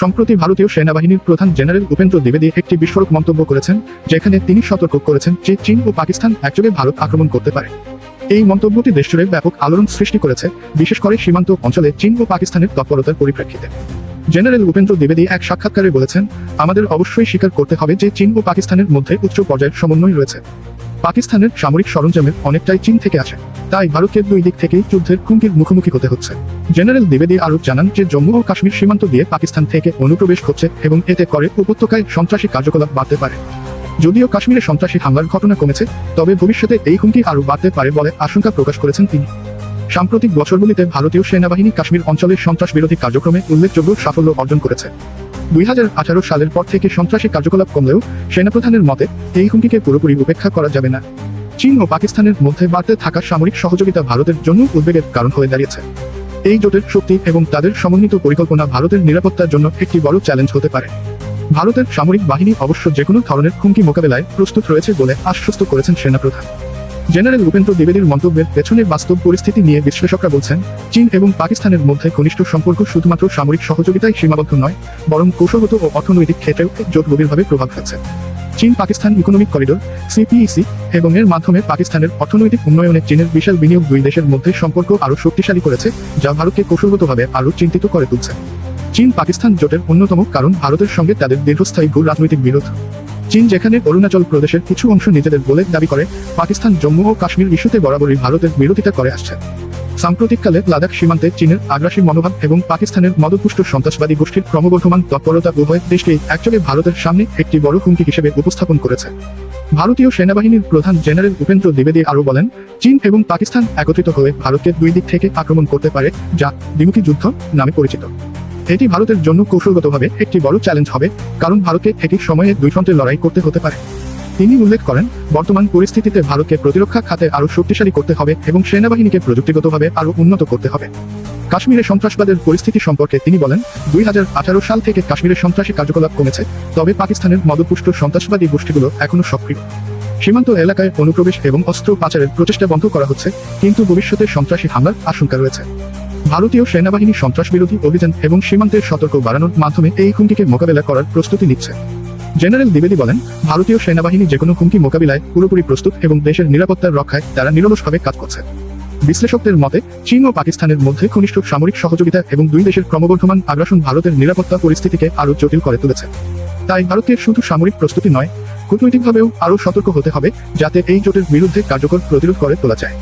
সম্প্রতি ভারতীয় সেনাবাহিনীর প্রধান জেনারেল উপেন্দ্র দ্বিবেদী একটি বিস্ফোরক মন্তব্য করেছেন, যেখানে তিনি সতর্ক করেছেন যে চীন ও পাকিস্তান একযোগে ভারত আক্রমণ করতে পারে। এই মন্তব্যটি দেশজুড়ে ব্যাপক আলোড়ন সৃষ্টি করেছে, বিশেষ করে সীমান্ত অঞ্চলে চীন ও পাকিস্তানের তৎপরতার পরিপ্রেক্ষিতে। জেনারেল উপেন্দ্র দ্বিবেদী এক সাক্ষাৎকারে বলেছেন, আমাদের অবশ্যই স্বীকার করতে হবে যে চীন ও পাকিস্তানের মধ্যে উচ্চ পর্যায়ের সমন্বয় রয়েছে। পাকিস্তানের সামরিক সরঞ্জামের অনেকটাই চীন থেকে আসে, তাই ভারতকে দুই দিক থেকেই যুদ্ধের হুমকির মুখোমুখি হতে হচ্ছে। জেনারেল দ্বিবেদী আরও জানান যে জম্মু ও কাশ্মীর সীমান্ত দিয়ে পাকিস্তান থেকে অনুপ্রবেশ করছে এবং এতে করে উপত্যকায় সন্ত্রাসী কার্যকলাপ বাড়তে পারে। যদিও কাশ্মীরে সন্ত্রাসী হামলার ঘটনা কমেছে, তবে ভবিষ্যতে এই হুমকি আরও বাড়তে পারে বলে আশঙ্কা প্রকাশ করেছেন তিনি। সাম্প্রতিক বছরগুলিতে ভারতীয় সেনাবাহিনী কাশ্মীর অঞ্চলের সন্ত্রাস বিরোধী কার্যক্রমে উল্লেখযোগ্য সাফল্য অর্জন করেছে। দুই হাজার আঠারো সালের পর থেকে সন্ত্রাসী কার্যকলাপ কমলেও সেনাপ্রধানের মতে, এই হুমকিকে পুরোপুরি উপেক্ষা করা যাবে না। চীন ও পাকিস্তানের মধ্যে বাড়তে থাকা সামরিক সহযোগিতা ভারতের জন্য উদ্বেগের কারণ হয়ে দাঁড়িয়েছে। এই জোটের শক্তি এবং তাদের সমন্বিত পরিকল্পনা ভারতের নিরাপত্তার জন্য একটি বড় চ্যালেঞ্জ হতে পারে। ভারতের সামরিক বাহিনী অবশ্য যেকোনো ধরনের হুমকি মোকাবেলায় প্রস্তুত রয়েছে বলে আশ্বস্ত করেছেন সেনাপ্রধান। জেনারেল উপেন্দ্র দ্বিবেদীর মন্তব্যের পেছনে বাস্তব পরিস্থিতি নিয়ে বিশ্লেষকরা বলছেন, চীন এবং পাকিস্তানের মধ্যে ঘনিষ্ঠ সম্পর্ক শুধুমাত্র সামরিক সহযোগিতায় সীমাবদ্ধ নয়, বরং কৌশলগত ও অর্থনৈতিক ক্ষেত্রেও জোট গভীরভাবে প্রভাব ফেলছে। চীন পাকিস্তান ইকোনমিক করিডোর, সিপিইসি, এবং এর মাধ্যমে পাকিস্তানের অর্থনৈতিক উন্নয়নে চীনের বিশাল বিনিয়োগ দুই দেশের মধ্যে সম্পর্ক আরও শক্তিশালী করেছে, যা ভারতকে কৌশলগতভাবে আরও চিন্তিত করে তুলছে। চীন পাকিস্তান জোটের অন্যতম কারণ ভারতের সঙ্গে তাদের দীর্ঘস্থায়ী ভূ রাজনৈতিক বিরোধ। চীন যেখানে অরুণাচল প্রদেশের কিছু অংশ নিজেদের বলে দাবি করে, পাকিস্তান, জম্মু ও কাশ্মীর ইস্যুতে বরাবরই ভারতের বিরোধিতা করে আসছে। সাম্প্রতিককালে লাদাখ সীমান্তে চীনের আগ্রাসী মনোভাব এবং পাকিস্তানের মদপুষ্ট সন্ত্রাসবাদী গোষ্ঠীর ক্রমবর্ধমান তৎপরতা উভয় দেশকেই একযোগে ভারতের সামনে একটি বড় হুমকি হিসেবে উপস্থাপন করেছে। ভারতীয় সেনাবাহিনীর প্রধান জেনারেল উপেন্দ্র দ্বিবেদী আরও বলেন, চীন এবং পাকিস্তান একত্রিত হয়ে ভারতকে দুই দিক থেকে আক্রমণ করতে পারে, যা দ্বিমুখী যুদ্ধ নামে পরিচিত। এটি ভারতের জন্য কৌশলগতভাবে একটি বড় চ্যালেঞ্জ হবে, কারণ ভারতকে একই সময়ে দুই ফ্রন্টে লড়াই করতে হতে পারে। তিনি উল্লেখ করেন, বর্তমান পরিস্থিতিতে ভারতকে প্রতিরক্ষা খাতে আরও শক্তিশালী করতে হবে এবং সেনাবাহিনীকে প্রযুক্তিগতভাবে আরও উন্নত করতে হবে। কাশ্মীরে সন্ত্রাসবাদের পরিস্থিতি সম্পর্কে তিনি বলেন, দুই হাজার আঠারো সাল থেকে কাশ্মীরে সন্ত্রাসী কার্যকলাপ কমেছে, তবে পাকিস্তানের মদপুষ্ট সন্ত্রাসবাদী গোষ্ঠীগুলো এখনও সক্রিয়। সীমান্ত এলাকায় অনুপ্রবেশ এবং অস্ত্র পাচারের প্রচেষ্টা বন্ধ করা হচ্ছে, কিন্তু ভবিষ্যতে সন্ত্রাসী হামলার আশঙ্কা রয়েছে। ভারতীয় সেনাবাহিনী সন্ত্রাস বিরোধী অভিযান এবং সীমান্তের সতর্ক বাড়ানোর মাধ্যমে এই হুমকিকে মোকাবেলা করার প্রস্তুতি নিচ্ছে। জেনারেল দ্বিবেদী বলেন, ভারতীয় সেনাবাহিনী যেকোনো হুমকি মোকাবিলায় পুরোপুরি প্রস্তুত এবং দেশের নিরাপত্তার রক্ষায় তারা নিরলসভাবে কাজ করছে। বিশ্লেষকদের মতে, চীন ও পাকিস্তানের মধ্যে ঘনিষ্ঠ সামরিক সহযোগিতা এবং দুই দেশের ক্রমবর্ধমান আগ্রাসন ভারতের নিরাপত্তা পরিস্থিতিকে আরও জটিল করে তুলেছে। তাই ভারতের শুধু সামরিক প্রস্তুতি নয়, কূটনৈতিকভাবেও আরও সতর্ক হতে হবে যাতে এই জোটের বিরুদ্ধে কার্যকর প্রতিরোধ করে তোলা যায়।